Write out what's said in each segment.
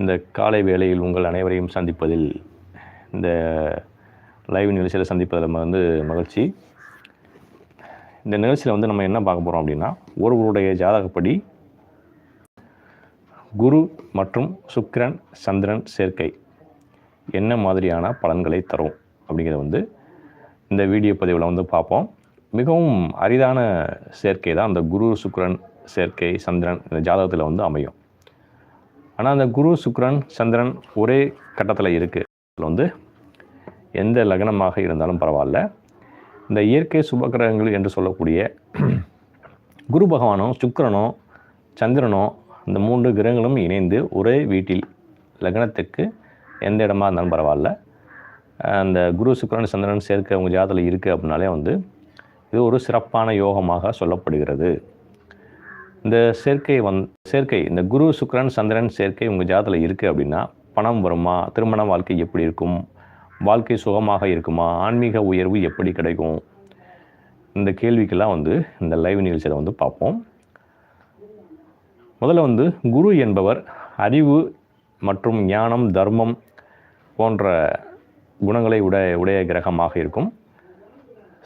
இந்த காலை வேளையில் உங்கள் அனைவரையும் சந்திப்பதில் இந்த லைவ் நிகழ்ச்சியில் சந்திப்பதில் வந்து மகிழ்ச்சி. இந்த நிகழ்ச்சியில் வந்து நம்ம என்ன பார்க்க போகிறோம் அப்படின்னா ஒருவருடைய ஜாதகப்படி குரு மற்றும் சுக்கிரன் சந்திரன் சேர்க்கை என்ன மாதிரியான பலன்களை தரும் அப்படிங்கிறத வந்து இந்த வீடியோ பதிவில் வந்து பார்ப்போம். மிகவும் அரிதான சேர்க்கை தான் அந்த குரு சுக்கிரன் சேர்க்கை சந்திரன் இந்த ஜாதகத்தில் வந்து அமையும். ஆனால் அந்த குரு சுக்ரன் சந்திரன் ஒரே கட்டத்தில் இருக்குது வந்து எந்த லக்னமாக இருந்தாலும் பரவாயில்ல. இந்த இயற்கை சுபகிரகங்கள் என்று சொல்லக்கூடிய குரு பகவானும் சுக்கரனும் சந்திரனோ இந்த மூன்று கிரகங்களும் இணைந்து ஒரே வீட்டில் லக்னத்துக்கு எந்த இடமா இருந்தாலும் பரவாயில்ல. அந்த குரு சுக்கரன் சந்திரன் சேர்க்க உங்கள் ஜாதத்தில் இருக்குது அப்படின்னாலே வந்து இது ஒரு சிறப்பான யோகமாக சொல்லப்படுகிறது. இந்த சேர்க்கை வந் சேர்க்கை இந்த குரு சுக்கரன் சந்திரன் சேர்க்கை உங்கள் ஜாதத்தில் இருக்குது அப்படின்னா பணம் வருமா திருமண வாழ்க்கை எப்படி இருக்கும் வாழ்க்கை சுகமாக இருக்குமா ஆன்மீக உயர்வு எப்படி கிடைக்கும்? இந்த கேள்விக்கெல்லாம் வந்து இந்த லைவ் நிகழ்ச்சியில் வந்து பார்ப்போம். முதல்ல வந்து குரு என்பவர் அறிவு மற்றும் ஞானம் தர்மம் போன்ற குணங்களை உடைய உடைய கிரகமாக இருக்கும்.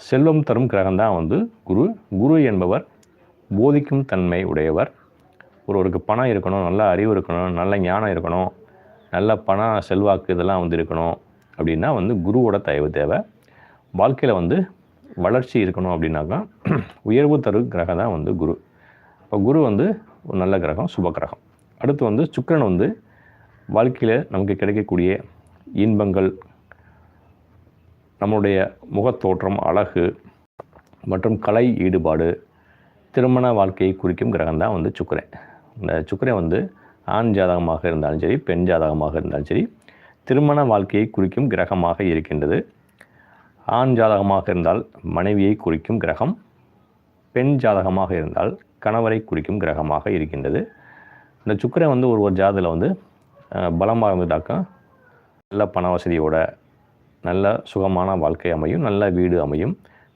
செல்வம் தரும் கிரகம்தான் வந்து குரு. குரு என்பவர் போதிக்கும் தன்மை உடையவர். ஒருவருக்கு பணம் இருக்கணும் நல்ல அறிவு இருக்கணும் நல்ல ஞானம் இருக்கணும் நல்ல பண செல்வாக்கு இதெல்லாம் வந்து இருக்கணும் அப்படின்னா வந்து குருவோட தயவு தேவை. வாழ்க்கையில் வந்து வளர்ச்சி இருக்கணும் அப்படின்னாக்கா உயர்வு தரு கிரகம் தான் வந்து குரு. இப்போ குரு வந்து ஒரு நல்ல கிரகம் சுப கிரகம். அடுத்து வந்து சுக்கிரன் வந்து வாழ்க்கையில் நமக்கு கிடைக்கக்கூடிய இன்பங்கள் நம்மளுடைய முகத்தோற்றம் அழகு மற்றும் கலை ஈடுபாடு திருமண வாழ்க்கையை குறிக்கும் கிரகம் தான் வந்து சுக்கரன். இந்த சுக்கரன் வந்து ஆண் ஜாதகமாக இருந்தாலும் சரி பெண் ஜாதகமாக இருந்தாலும் சரி திருமண வாழ்க்கையை குறிக்கும் கிரகமாக இருக்கின்றது. ஆண் ஜாதகமாக இருந்தால் மனைவியை குறிக்கும் கிரகம் பெண் ஜாதகமாக இருந்தால் கணவரை குறிக்கும் கிரகமாக இருக்கின்றது. இந்த சுக்கரன் வந்து ஒரு ஒரு ஜாதத்தில் வந்து பலமாக இருந்ததாக்கா நல்ல பண வசதியோட நல்ல சுகமான வாழ்க்கை அமையும் நல்ல வீடு அமையும்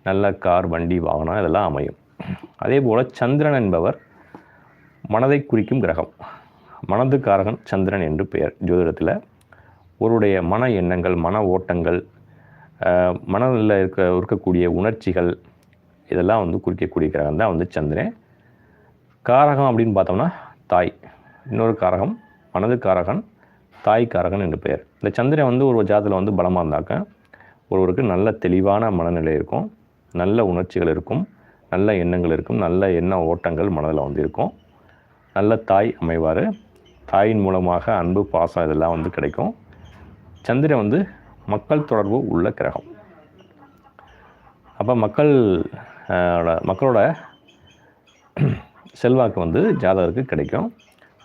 நல்ல கார் வண்டி வாகனம் இதெல்லாம் அமையும். அதே போல் சந்திரன் என்பவர் மனதை குறிக்கும் கிரகம். மனதுக்காரகன் சந்திரன் என்று பெயர். ஜோதிடத்தில் ஒருடைய மன எண்ணங்கள் மன ஓட்டங்கள் மனதில் இருக்க இருக்கக்கூடிய உணர்ச்சிகள் இதெல்லாம் வந்து குறிக்கக்கூடிய கிரகம் தான் வந்து சந்திரன். காரகம் அப்படின்னு பார்த்தோம்னா தாய். இன்னொரு காரகம் மனது காரகன் தாய் காரகன் என்று பெயர். இந்த சந்திரன் வந்து ஒரு ஜாதத்தில் வந்து பலமாக இருந்தாக்க ஒருவருக்கு நல்ல தெளிவான மனநிலை இருக்கும் நல்ல உணர்ச்சிகள் இருக்கும் நல்ல எண்ணங்கள் இருக்கும் நல்ல எண்ண ஓட்டங்கள் மனதில் வந்து இருக்கும் நல்ல தாய் அமைவார். தாயின் மூலமாக அன்பு பாசம் இதெல்லாம் வந்து கிடைக்கும். சந்திரன் வந்து மக்கள் தொடர்பு உள்ள கிரகம். அப்போ மக்கள் ஓட- மக்களோட செல்வாக்கு வந்து ஜாதகருக்கு கிடைக்கும்.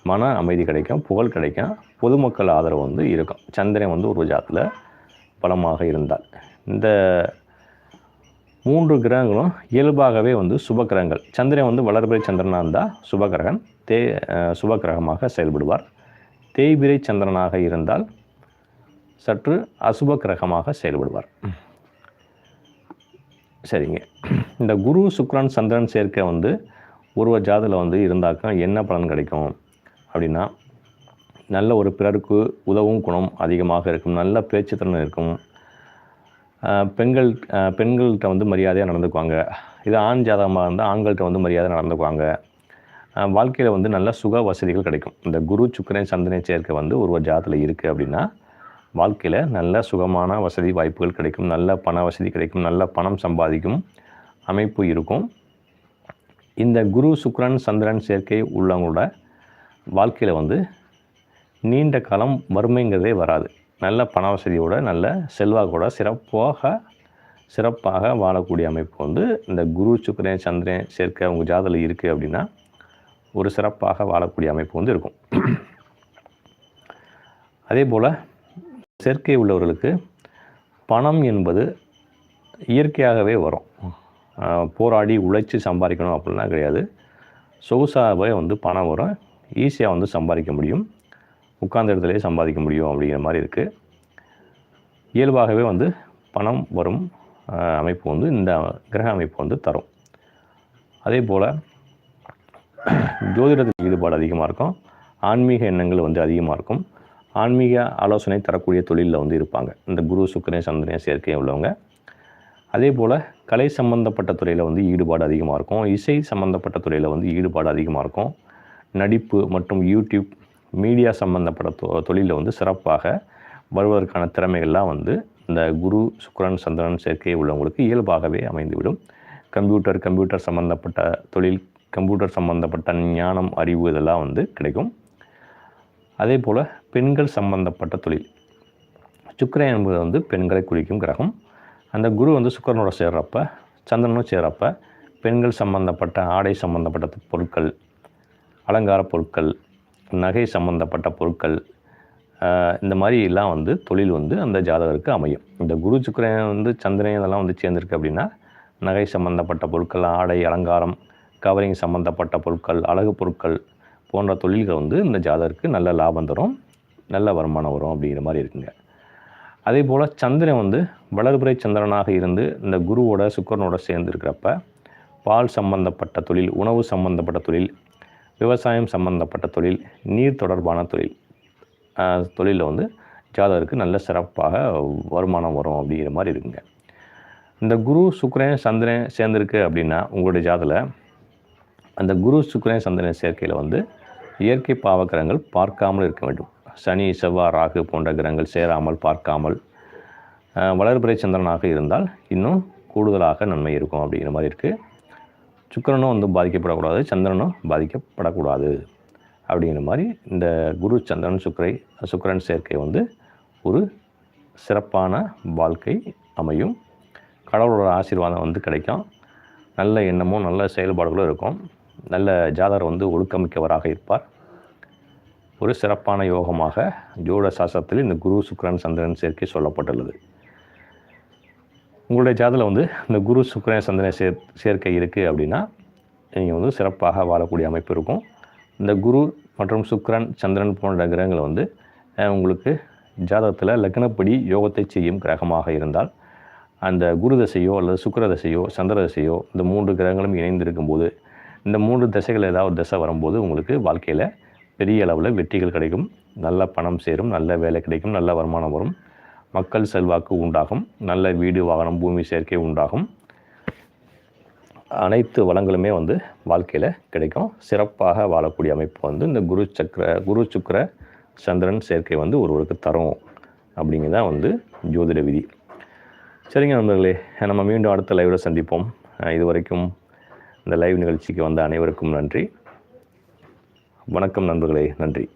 மன அமைதி கிடைக்கும் புகழ் கிடைக்கும். பொதுமக்கள் ஆதரவு வந்து இருக்கும். சந்திரன் வந்து ஒரு ஜாதத்தில் பலமாக இருந்தால். இந்த மூன்று கிரகங்களும் இயல்பாகவே வந்து சுபகிரகங்கள் சந்திரன் வந்து வளர்பிறை சந்திரனாக இருந்தால் சுபகிரகன் தே சுபகிரகமாக செயல்படுவார். தேய்பிரை சந்திரனாக இருந்தால் சற்று அசுப கிரகமாக செயல்படுவார். சரிங்க. இந்த குரு சுக்ரன் சந்திரன் சேர்க்கை வந்து ஒருவர் ஜாதில் வந்து இருந்தாக்கா என்ன பலன் கிடைக்கும் அப்படின்னா நல்ல ஒரு பிறருக்கு உதவும் குணம் அதிகமாக இருக்கும் நல்ல பேச்சுத்திறன் இருக்கும் பெண்கள் பெண்கள்கிட்ட வந்து மரியாதையாக நடந்துக்குவாங்க. இது ஆண் ஜாதகமாக இருந்தால் ஆண்கள்கிட்ட வந்து மரியாதை நடந்துக்குவாங்க. வாழ்க்கையில் வந்து நல்ல சுக வசதிகள் கிடைக்கும். இந்த குரு சுக்கரன் சந்திரன் சேர்க்கை வந்து ஒரு ஜாதத்தில் இருக்குது அப்படின்னா வாழ்க்கையில் நல்ல சுகமான வசதி வாய்ப்புகள் கிடைக்கும். நல்ல பண வசதி கிடைக்கும். நல்ல பணம் சம்பாதிக்கும் அமைப்பு இருக்கும். இந்த குரு சுக்கரன் சந்திரன் சேர்க்கை உள்ளவங்களோட வாழ்க்கையில் வந்து நீண்ட காலம் வறுமைங்கிறதே வராது. நல்ல பண வசதியோட நல்ல செல்வாக்கோட சிறப்பாக சிறப்பாக வாழக்கூடிய அமைப்பு வந்து இந்த குரு சுக்கரன் சந்திரன் சேர்க்க உங்கள் ஜாதத்தில் இருக்குது அப்படின்னா ஒரு சிறப்பாக வாழக்கூடிய அமைப்பு வந்து இருக்கும். அதே போல் சேர்க்கை உள்ளவர்களுக்கு பணம் என்பது இயற்கையாகவே வரும். போராடி உழைச்சி சம்பாதிக்கணும் அப்படிலாம் கிடையாது. சொகுசாகவே வந்து பணம் வரும். ஈஸியாக வந்து சம்பாதிக்க முடியும். உட்கார்ந்த இடத்துலையே சம்பாதிக்க முடியும் அப்படிங்கிற மாதிரி இருக்குது இயல்பாகவே வந்து பணம் வரும் அமைப்பு வந்து இந்த கிரக அமைப்பு வந்து தரும். அதே போல் ஜோதிடத்தில் ஈடுபாடு அதிகமாக இருக்கும். ஆன்மீக எண்ணங்கள் வந்து அதிகமாக இருக்கும். ஆன்மீக ஆலோசனை தரக்கூடிய தொழிலில் வந்து இருப்பாங்க. இந்த குரு சுக்கரன் சந்திரன் சேர்க்கை உள்ளவங்க. அதே போல் கலை சம்பந்தப்பட்ட துறையில் வந்து ஈடுபாடு அதிகமாக இருக்கும். இசை சம்பந்தப்பட்ட துறையில் வந்து ஈடுபாடு அதிகமாக இருக்கும். நடிப்பு மற்றும் யூடியூப் மீடியா சம்பந்தப்பட்ட தொ தொழிலில் வந்து சிறப்பாக வருவதற்கான திறமைகள்லாம் வந்து இந்த குரு சுக்கரன் சந்திரன் சேர்க்கை உள்ளவங்களுக்கு இயல்பாகவே அமைந்துவிடும். கம்ப்யூட்டர் கம்ப்யூட்டர் சம்மந்தப்பட்ட தொழில் கம்ப்யூட்டர் சம்மந்தப்பட்ட ஞானம் அறிவு இதெல்லாம் வந்து கிடைக்கும். அதே போல் பெண்கள் சம்பந்தப்பட்ட தொழில். சுக்கரன் என்பது வந்து பெண்களை குறிக்கும் கிரகம். அந்த குரு வந்து சுக்கரனோட சேர்றப்ப சந்திரனும் சேர்றப்ப பெண்கள் சம்பந்தப்பட்ட ஆடை சம்பந்தப்பட்ட பொருட்கள் அலங்கார பொருட்கள் நகை சம்பந்தப்பட்ட பொருட்கள் இந்த மாதிரி எல்லாம் வந்து தொழில் வந்து அந்த ஜாதகருக்கு அமையும். இந்த குரு சுக்கரன் வந்து சந்திரன் இதெல்லாம் வந்து சேர்ந்துருக்கு அப்படின்னா நகை சம்பந்தப்பட்ட பொருட்கள் ஆடை அலங்காரம் கவரிங் சம்மந்தப்பட்ட பொருட்கள் அழகு பொருட்கள் போன்ற தொழில்கள் வந்து இந்த ஜாதகருக்கு நல்ல லாபம் தரும் நல்ல வருமானம் வரும் அப்படிங்கிற மாதிரி இருக்குங்க. அதே போல் சந்திரன் வந்து வளர்புரை சந்திரனாக இருந்து இந்த குருவோட சுக்கரனோட சேர்ந்துருக்கிறப்ப பால் சம்பந்தப்பட்ட தொழில் உணவு சம்பந்தப்பட்ட தொழில் விவசாயம் சம்பந்தப்பட்ட தொழில் நீர் தொடர்பான தொழில். தொழிலில் வந்து ஜாதகருக்கு நல்ல சிறப்பாக வருமானம் வரும் அப்படிங்கிற மாதிரி இருக்குங்க. இந்த குரு சுக்கரன் சந்திரன் சேர்ந்துருக்கு அப்படின்னா உங்களுடைய ஜாதத்தில் அந்த குரு சுக்கரன் சந்திரன் சேர்க்கையில் வந்து இயற்கை பாவக்கிரகங்கள் பார்க்காமல் இருக்க வேண்டும். சனி செவ்வாய் ராகு போன்ற கிரகங்கள் சேராமல் பார்க்காமல் வளர்பிறை சந்திரனாக இருந்தால் இன்னும் கூடுதலாக நன்மை இருக்கும் அப்படிங்கிற மாதிரி இருக்குது சுக்கரனும் வந்து பாதிக்கப்படக்கூடாது சந்திரனும் பாதிக்கப்படக்கூடாது அப்படிங்கிற மாதிரி இந்த குரு சந்திரன் சுக்கரை சுக்கரன் சேர்க்கை வந்து ஒரு சிறப்பான வாழ்க்கை அமையும். கடவுளோட ஆசீர்வாதம் வந்து கிடைக்கும். நல்ல எண்ணமும் நல்ல செயல்பாடுகளும் இருக்கும். நல்ல ஜாதகர் வந்து ஒழுக்கமிக்கவராக இருப்பார். ஒரு சிறப்பான யோகமாக ஜோட சாஸ்திரத்தில் இந்த குரு சுக்கரன் சந்திரன் சேர்க்கை சொல்லப்பட்டுள்ளது. உங்களுடைய ஜாதத்தில் வந்து இந்த குரு சுக்கரன் சந்தன சேர் சேர்க்கை இருக்குது அப்படின்னா நீங்கள் வந்து சிறப்பாக வாழக்கூடிய அமைப்பு இருக்கும். இந்த குரு மற்றும் சுக்கரன் சந்திரன் போன்ற கிரகங்கள் வந்து உங்களுக்கு ஜாதகத்தில் லக்னப்படி யோகத்தை செய்யும் கிரகமாக இருந்தால் அந்த குரு தசையோ அல்லது சுக்கர தசையோ சந்திர தசையோ இந்த மூன்று கிரகங்களும் இணைந்திருக்கும்போது இந்த மூன்று தசைகள் ஏதாவது தசை வரும்போது உங்களுக்கு வாழ்க்கையில் பெரிய அளவில் வெற்றிகள் கிடைக்கும். நல்ல பணம் சேரும் நல்ல வேலை கிடைக்கும் நல்ல வருமானம் வரும். மக்கள் செல்வாக்கு உண்டாகும். நல்ல வீடு வாகனம் பூமி சேர்க்கை உண்டாகும். அனைத்து வளங்களுமே வந்து வாழ்க்கையில் கிடைக்கும். சிறப்பாக வாழக்கூடிய அமைப்பு வந்து இந்த குரு சக்கர குரு சுக்கர சந்திரன் சேர்க்கை வந்து ஒருவருக்கு தரும் அப்படிங்கிறதான் வந்து ஜோதிட விதி. சரிங்க நண்பர்களே நம்ம மீண்டும் அடுத்த லைவில் சந்திப்போம். இது வரைக்கும் இந்த லைவ் நிகழ்ச்சிக்கு வந்த அனைவருக்கும் நன்றி. வணக்கம் நண்பர்களே நன்றி.